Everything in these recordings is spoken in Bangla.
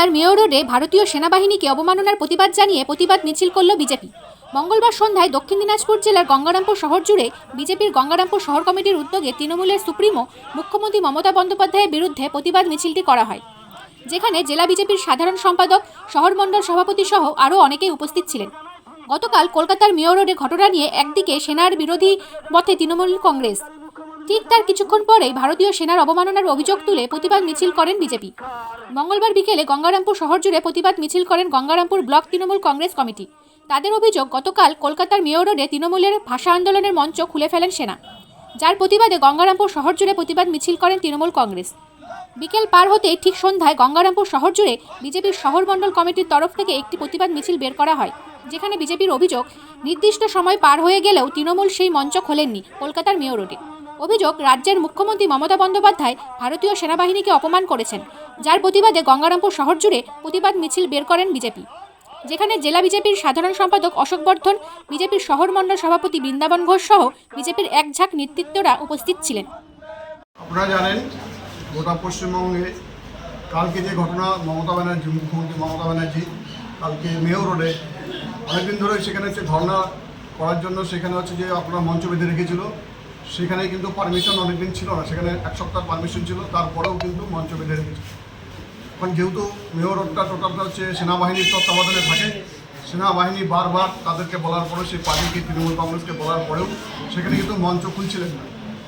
কলকাতার মেয়র রোডে ভারতীয় সেনাবাহিনীকে অবমাননার প্রতিবাদ জানিয়ে প্রতিবাদ মিছিল করল বিজেপি। মঙ্গলবার সন্ধ্যায় দক্ষিণ দিনাজপুর জেলার গঙ্গারামপুর শহর জুড়ে বিজেপির গঙ্গারামপুর শহর কমিটির উদ্যোগে তৃণমূলের সুপ্রিমো মুখ্যমন্ত্রী মমতা বন্দ্যোপাধ্যায়ের বিরুদ্ধে প্রতিবাদ মিছিলটি করা হয়। যেখানে জেলা বিজেপির সাধারণ সম্পাদক শহর মণ্ডল সভাপতি সহ আরও অনেকেই উপস্থিত ছিলেন। গতকাল কলকাতার মেয়র রোডে ঘটনা নিয়ে একদিকে সেনার বিরোধী পথে তৃণমূল কংগ্রেস ঠিক তার কিছুক্ষণ পরেই ভারতীয় সেনার অবমাননার অভিযোগ তুলে প্রতিবাদ মিছিল করেন বিজেপি। মঙ্গলবার বিকেলে গঙ্গারামপুর শহর জুড়ে প্রতিবাদ মিছিল করেন Gangarampur block Trinamool Congress committee. তাদের অভিযোগ, গতকাল কলকাতার মেয়র রোডে তৃণমূলের ভাষা আন্দোলনের মঞ্চ খুলে ফেলেন সেনা। যার প্রতিবাদে গঙ্গারামপুর শহর জুড়ে প্রতিবাদ মিছিল করেন তৃণমূল কংগ্রেস। বিকেল পার হতেই ঠিক সন্ধ্যায় গঙ্গারামপুর শহর জুড়ে বিজেপির শহর মণ্ডল কমিটির তরফ থেকে একটি প্রতিবাদ মিছিল বের করা হয়, যেখানে বিজেপির অভিযোগ, নির্দিষ্ট সময় পার হয়ে গেলেও তৃণমূল সেই মঞ্চ খোলেননি কলকাতার মেয়র রোডে। অভিযোগ, রাজ্যের মুখ্যমন্ত্রী মমতা বন্দ্যোপাধ্যায় ভারতীয় সেনাবাহিনীকে অপমান করেছেন। যার প্রতিবাদে গঙ্গারামপুর শহর জুড়ে প্রতিবাদ মিছিল বের করেন বিজেপি। যেখানে জেলা বিজেপির সাধারণ সম্পাদক অশোক বর্ধন, বিজেপির শহর মণ্ডল সভাপতি বৃন্দাবন ঘোষ সহ বিজেপির এক ঝাঁক নেতৃত্বরা উপস্থিত ছিলেন। আপনারা জানেন, গোটা পশ্চিমবঙ্গে কালকে যে ঘটনা, মমতা ব্যানার্জি, মুখ্যমন্ত্রী মমতা ব্যানার্জি কালকে মেয়র রোডে অনেকদিন ধরে সেখানে হচ্ছে ধর্ণা করার জন্য সেখানে হচ্ছে যে আপনারা মঞ্চ বেঁধে রেখেছিল। সেখানে কিন্তু পারমিশন অনেকদিন ছিল না, সেখানে এক সপ্তাহ পারমিশন ছিল, তারপরেও কিন্তু মঞ্চ বেঁধে রেখেছিল এখন যেহেতু মেয়র রোডটা টোটালটা হচ্ছে সেনাবাহিনীর তত্ত্বাবধানে থাকে, সেনাবাহিনী বারবার তাদেরকে বলার পরেও, সেই পার্টিকে, তৃণমূল কংগ্রেসকে বলার পরেও সেখানে কিন্তু মঞ্চ খুলছিলেন না।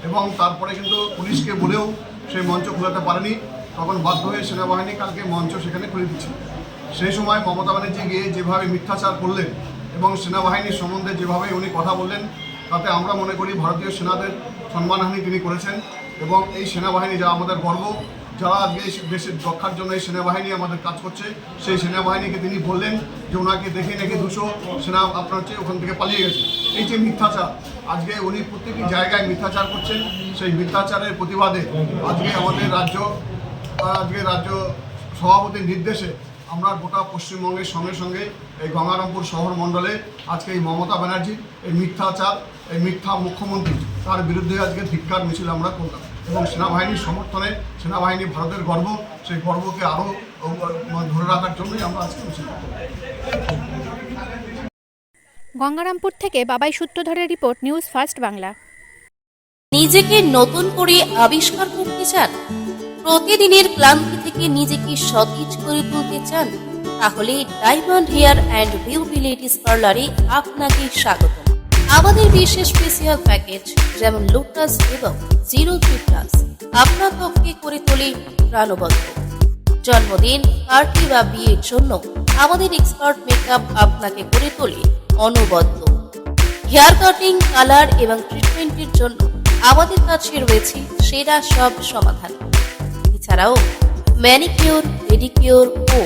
এবং তারপরে কিন্তু পুলিশকে বলেও সেই মঞ্চ খোলাতে পারেনি। তখন বাধ্য হয়ে সেনাবাহিনী কালকে মঞ্চ সেখানে খুলে দিচ্ছিল সেই সময় মমতা ব্যানার্জি গিয়ে যেভাবে মিথ্যাচার করলেন এবং সেনাবাহিনীর সম্বন্ধে যেভাবে উনি কথা বললেন তাতে আমরা মনে করি ভারতীয় সেনাদের সম্মানহানি তিনি করেছেন এবং এই সেনাবাহিনী যা আমাদের গর্ব, যারা দেশ দেশের রক্ষার জন্য এই সেনাবাহিনী আমাদের কাজ করছে, সেই সেনাবাহিনীকে তিনি বললেন যে ওনাকে দেখে নাকি দুশো সেনা আপনার হচ্ছে ওখান থেকে পালিয়ে গেছে। এই যে মিথ্যাচার, আজকে উনি প্রত্যেকটি জায়গায় মিথ্যাচার করছেন, সেই মিথ্যাচারের প্রতিবাদে আজকে আমাদের রাজ্য, আজকে রাজ্য সভাপতির নির্দেশে আমরা গোটা পশ্চিমবঙ্গের সঙ্গে সঙ্গে এই গঙ্গারামপুর শহর মণ্ডলে আজকে এই মমতা ব্যানার্জির এই মিথ্যাচার এই মিথ্যা মুখ্যমন্ত্রী তার বিরুদ্ধে আজকে ধিক্কার মিছিল আমরা করলাম। এবং সেনাবাহিনীর সমর্থনে সেনাবাহিনী ভারতের গর্ব সেই গর্বকে আরও ধরে রাখার জন্যই আমরা আজকে মিছিল গঙ্গারামপুর থেকে বাবাই সূত্রধরের রিপোর্ট নিউজ ফার্স্ট বাংলা। নিজেকে নতুন করে আবিষ্কার করতে চান প্রতিদিনের ক্লান্তি থেকে নিজেকে সতেজ করে তুলতে চান তাহলে diamond hair and beauty ladies পার্লারে আপনাকে স্বাগত। আমাদের বিশেষ স্পেশাল প্যাকেজ যেমন লোটাস এবং জিরো থ্রি প্লাস আপনার ত্বককে করে তোলে প্রাণবন্ত। জন্মদিন পার্টি বা বিয়ের জন্য আমাদের এক্সপার্ট মেকআপ আপনাকে করে তোলে অনবদ্য। হেয়ার কাটিং কালার এবং ট্রিটমেন্টের জন্য আমাদের কাছে রয়েছে সেরা সব সমাধান। এছাড়াও ম্যানিকিওর পেডিকিওর ও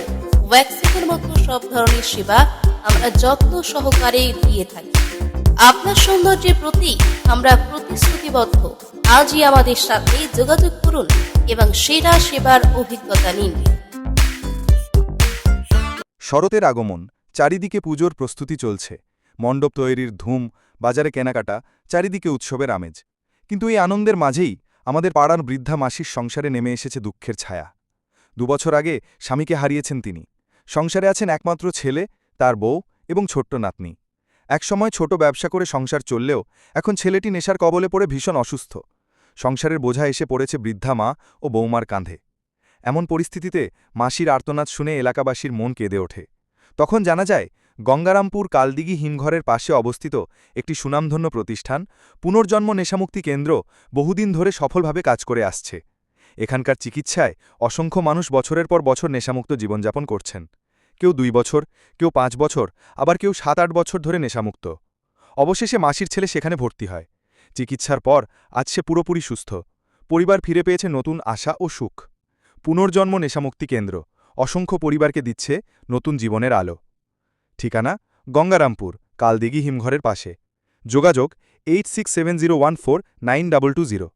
ওয়্যাক্সিংয়ের মতো সব ধরনের সেবা আমরা যত্ন সহকারে দিয়ে থাকি। আপনার সৌন্দর্যের প্রতি আমরা প্রতিশ্রুতিবদ্ধ। আজই আমাদের সাথে যোগাযোগ করুন এবং সেরা সেবার অভিজ্ঞতা নিন। শরতের আগমন, চারিদিকে পুজোর প্রস্তুতি চলছে। মণ্ডপ তৈরির ধুম, বাজারে কেনাকাটা, চারিদিকে উৎসবের আমেজ। কিন্তু এই আনন্দের মাঝেই আমাদের পাড়ার বৃদ্ধা মাসির সংসারে নেমে এসেছে দুঃখের ছায়া। দুবছর আগে স্বামীকে হারিয়েছেন তিনি। সংসারে আছেন একমাত্র ছেলে, তার বউ এবং ছোট্ট নাতনি। একসময় ছোট ব্যবসা করে সংসার চললেও এখন ছেলেটি নেশার কবলে পড়ে ভীষণ অসুস্থ। সংসারের বোঝা এসে পড়েছে বৃদ্ধা মা ও বৌমার কাঁধে। এমন পরিস্থিতিতে মাসির আর্তনাদ শুনে এলাকাবাসীর মন কেঁদে ওঠে। তখন জানা যায়, গঙ্গারামপুর কালদিঘি হিমঘরের পাশে অবস্থিত একটি সুনামধন্য প্রতিষ্ঠান পুনর্জন্ম নেশামুক্তি কেন্দ্র বহুদিন ধরে সফলভাবে কাজ করে আসছে। এখানকার চিকিৎসায় অসংখ্য মানুষ বছরের পর বছর নেশামুক্ত জীবনযাপন করছেন। কেউ দুই বছর, কেউ পাঁচ বছর, আবার কেউ সাত আট বছর ধরে নেশামুক্ত। অবশেষে মাসির ছেলে সেখানে ভর্তি হয়। চিকিৎসার পর আজ সে পুরোপুরি সুস্থ। পরিবার ফিরে পেয়েছে নতুন আশা ও সুখ। পুনর্জন্ম নেশামুক্তি কেন্দ্র। অসংখ্য পরিবারকে দিচ্ছে নতুন জীবনের আলো। ঠিকানা? গঙ্গারামপুর, কালদিঘি হিমঘরের পাশে। যোগাযোগ eight six seven zero one four nine double two zero.